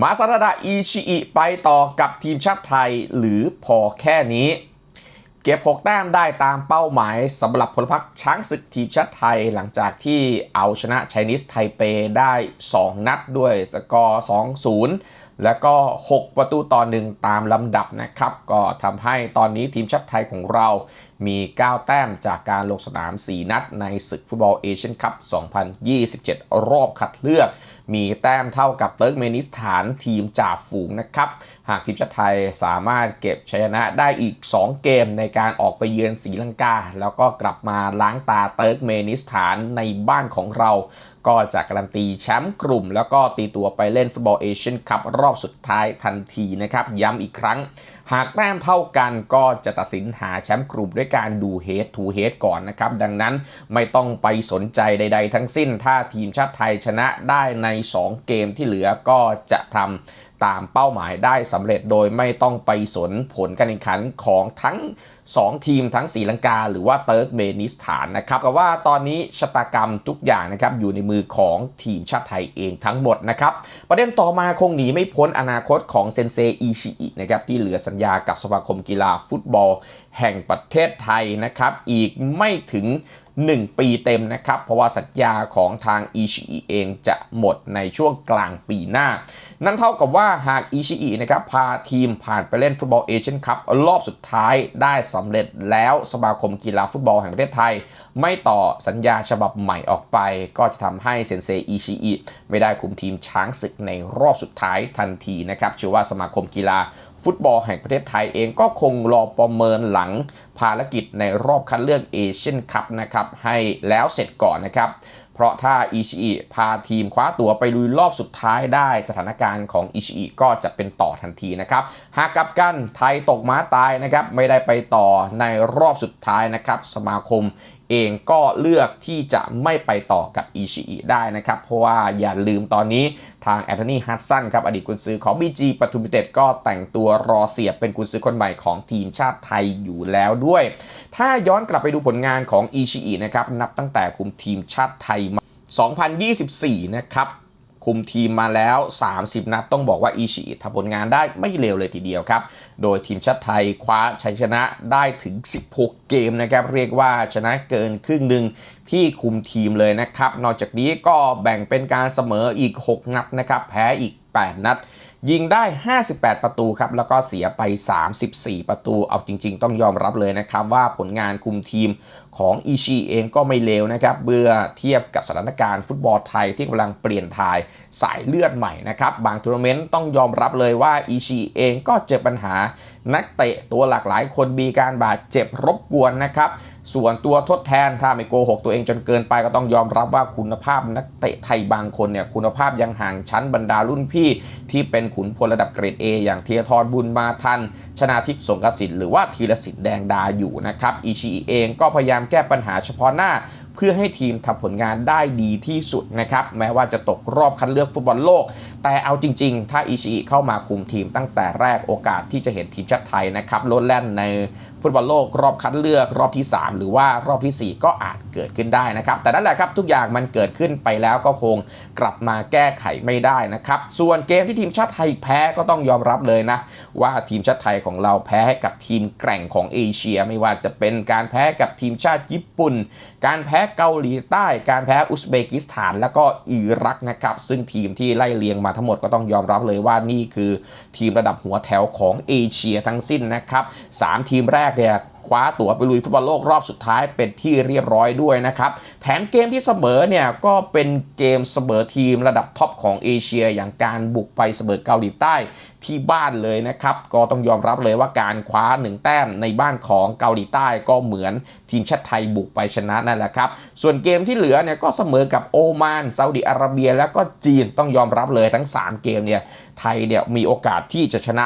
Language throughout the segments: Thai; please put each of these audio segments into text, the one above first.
มาซาดาอิชิอิไปต่อกับทีมชาติไทยหรือพอแค่นี้ เก็บ 6 แต้มได้ตามเป้าหมายสำหรับพลพรรคช้างศึกทีมชาติไทยหลังจากที่เอาชนะไชนีสไทเปได้ 2 นัดด้วยสกอร์ 2-0 แล้วก็ 6 ประตูต่อหนึ่งตามลำดับนะครับ ก็ทำให้ตอนนี้ทีมชาติไทยของเรามี 9 แต้มจากการลงสนาม 4 นัดในศึกฟุตบอลเอเชียนคัพ 2027 รอบคัดเลือกมีแต้มเท่ากับเติร์กเมนิสถานทีมจ่าฝูงนะครับ หากทีมชาติไทยสามารถเก็บชัยชนะได้อีก 2 เกมในการออกไปเยือนศรีลังกา แล้วก็กลับมาล้างตาเติร์กเมนิสถานในบ้านของเรา ก็จะการันตีแชมป์กลุ่ม แล้วก็ตีตัวไปเล่นฟุตบอลเอเชียนคัพรอบสุดท้ายทันทีนะครับ ย้ำอีกครั้ง หากแต้มเท่ากันก็จะตัดสินหาแชมป์กลุ่มด้วยการดูเฮดทูเฮดก่อนนะครับ ดังนั้นไม่ต้องไปสนใจใด ๆ ทั้งสิ้นถ้าทีมชาติไทยชนะได้ใน2 เกมที่เหลือก็จะทำตามเป้าหมายได้สำเร็จโดยไม่ต้องไปสนผลการแข่งขันของทั้ง 2 ทีมทั้งศรีลังกา หรือว่าเติร์กเมนิสถานนะครับกับว่าตอนนี้ชะตากรรมทุกอย่างนะครับอยู่ในมือของทีมชาติไทยเองทั้งหมดนะครับประเด็นต่อมาคงหนีไม่พ้นอนาคตของเซนเซอิชิอินะครับที่เหลือสัญญากับสมาคมกีฬาฟุตบอล แห่งประเทศไทยนะครับอีกไม่ถึง 1 ปีเต็มนะครับ เพราะว่าสัญญาของทางอิชิอิเองจะหมดในช่วงกลางปีหน้า นั่นเท่ากับว่าหากอิชิอินะครับพาทีมผ่านไปเล่นฟุตบอลเอเชียนคัพรอบสุดท้ายได้สำเร็จแล้วสมาคมกีฬาฟุตบอลแห่งประเทศไทย ไม่ต่อสัญญาฉบับใหม่ออกไป ก็จะทำให้เซนเซอิชิอิไม่ได้คุมทีมช้างศึกในรอบสุดท้ายทันทีนะครับเชื่อว่าสมาคมกีฬาฟุตบอลแห่งประเทศไทยเองก็คงรอประเมินหลังภารกิจในรอบคัดเลือกเอเชียนคัพนะครับให้แล้วเสร็จก่อนนะครับ เพราะถ้าอิชิอิพาทีมคว้าตัวไปลุยรอบสุดท้ายได้สถานการณ์ของอิชิอิก็จะเป็นต่อทันทีนะครับ หากกลับกันไทยตกม้าตายนะครับ ไม่ได้ไปต่อในรอบสุดท้ายนะครับ สมาคม เองก็เลือกที่จะไม่ไปต่อกับอิชิอิได้นะครับ เพราะว่าอย่าลืมตอนนี้ทางแอนโทนีฮัตสันครับอดีตกุนซือของ BG ปทุมยูเต็ดก็แต่งตัวรอเสียบเป็นกุนซือคนใหม่ของทีมชาติไทยอยู่แล้วด้วย ถ้าย้อนกลับไปดูผลงานของอิชิอินะครับนับตั้งแต่คุมทีมชาติไทยมา2024 นะครับ คุมทีมมาแล้ว 30 นัดต้องบอกว่าอิชิทำผลงานได้ไม่เลวเลยทีเดียวครับ โดยทีมชาติไทยคว้าชัยชนะได้ถึง 16 เกมนะครับ เรียกว่าชนะเกินครึ่งหนึ่งที่คุมทีมเลยนะครับ นอกจากนี้ก็แบ่งเป็นการเสมออีก 6 นัดนะครับ แพ้อีก 8 นัด ยิงได้ 58 ประตูครับ แล้วก็เสียไป 34 ประตู เอาจริง ๆ ต้องยอมรับเลยนะครับ ว่าผลงานคุมทีมของอิชิเองก็ไม่เลวนะครับ เมื่อเทียบกับสถานการณ์ฟุตบอลไทยที่กำลังเปลี่ยนถ่ายสายเลือดใหม่นะครับ บางทัวร์นาเมนต์ต้องยอมรับเลยว่าอิชิเองก็เจอปัญหานักเตะตัวหลากหลายคนมีการบาดเจ็บรบกวนนะครับ ส่วนตัวทดแทนถ้าไม่โกหกตัวเองจนเกินไปก็ต้องยอมรับว่าคุณภาพนักเตะไทยบางคนเนี่ยคุณภาพยังห่างชั้นบรรดารุ่นพี่ ที่เป็นขุนพลระดับเกรด A อย่างเทียทรบุญมาทัน ชนาทิพย์สงกสิทธิ์หรือว่าธีรศิลปแดงดาอยู่นะครับอิชิเองก็พยายามแก้ปัญหาเฉพาะหน้า เพื่อให้ทีมทำผลงานได้ดีที่สุดนะครับแม้ว่าจะตกรอบคัดเลือกฟุตบอลโลก แต่เอาจริง ๆ ถ้าอิชิเข้ามาคุมทีมตั้งแต่แรกโอกาสที่จะเห็นทีมชาติไทยนะครับลดแล่นในฟุตบอลโลกรอบคัดเลือกรอบที่ 3 หรือว่ารอบทีสี่ 4 ก็อาจเกิดขึ้นได้นะครับ แต่นั่นแหละครับทุกอย่างมันเกิดขึ้นไปแล้วก็คงกลับมาแก้ไขไม่ได้นะครับ ส่วนเกมที่ทีมชาติไทยแพ้ก็ต้องยอมรับเลยนะ ว่าทีมชาติไทยของเราแพ้ให้กับทีมแกร่งของเอเชีย ไม่ว่าจะเป็นการแพ้กับทีมชาติญี่ปุ่น การแพ้เกาหลีใต้ การแพ้อุซเบกิสถาน แล้วก็อิรักนะครับ ซึ่งทีมที่ไล่เลียงมาทั้งหมดก็ต้องยอมรับเลยว่านี่คือทีมระดับหัวแถวของเอเชียทั้งสิ้นนะครับสามทีมแรกเนี่ย คว้าตั๋วไปลุยฟุตบอลโลกรอบสุดท้ายเป็นที่เรียบร้อยด้วยนะครับ แถมเกมที่เสมอเนี่ยก็เป็นเกมเสมอทีมระดับท็อปของเอเชีย อย่างการบุกไปเสมอเกาหลีใต้ที่บ้านเลยนะครับ ก็ต้องยอมรับเลยว่าการคว้าหนึ่งแต้มในบ้านของเกาหลีใต้ก็เหมือนทีมชาติไทยบุกไปชนะนั่นแหละครับ ส่วนเกมที่เหลือเนี่ยก็เสมอกับโอมานซาอุดิอาระเบีย แล้วก็จีนต้องยอมรับเลยทั้ง 3 เกมเนี่ยไทยเนี่ยมีโอกาสที่จะชนะ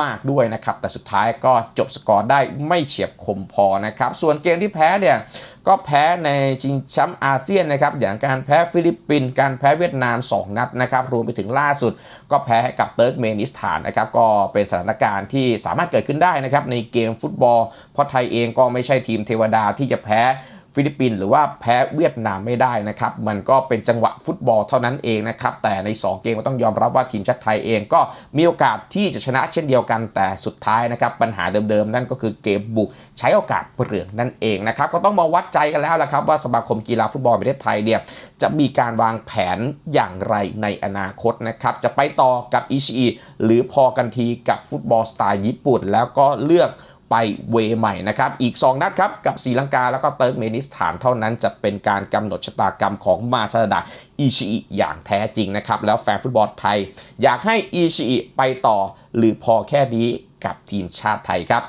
มาก ๆด้วยนะครับ แต่สุดท้ายก็จบสกอร์ได้ไม่เฉียบคมพอนะครับ ส่วนเกมที่แพ้เนี่ย ก็แพ้ในชิงแชมป์อาเซียนนะครับ อย่างการแพ้ฟิลิปปินส์การแพ้เวียดนาม 2 นัดนะครับ รวมไปถึงล่าสุด ก็แพ้กับเติร์กเมนิสถานนะครับ ก็เป็นสถานการณ์ที่สามารถเกิดขึ้นได้นะครับในเกมฟุตบอล เพราะไทยเองก็ไม่ใช่ทีมเทวดาที่จะแพ้ ฟิลิปปินส์หรือว่าแพ้เวียดนามไม่ได้นะครับ มันก็เป็นจังหวะฟุตบอลเท่านั้นเองนะครับ แต่ใน 2 เกมก็ต้องยอมรับว่าทีมชาติไทยเองก็มีโอกาสที่จะชนะเช่นเดียวกันแต่สุดท้ายนะครับ ปัญหาเดิมๆ นั่นก็คือเกมบุกใช้โอกาสเปลืองนั่นเองนะครับ ก็ต้องมาวัดใจกันแล้วละครับว่าสมาคมกีฬาฟุตบอลประเทศไทยเนี่ยจะมีการวางแผนอย่างไรในอนาคตนะครับจะไปต่อกับอิชิอิหรือพอกันทีกับฟุตบอลสไตล์ญี่ปุ่น แล้วก็เลือก ไปเวใหม่นะครับ อีก 2 นัดครับ กับศรีลังกาแล้วก็เติร์กเมนิสถานเท่านั้นจะเป็นการกำหนดชะตากรรมของมาซาดะอิชิอิอย่างแท้จริงนะครับ แล้วแฟนฟุตบอลไทย อยากให้อิชิอิไปต่อ หรือพอแค่นี้กับทีมชาติไทยครับ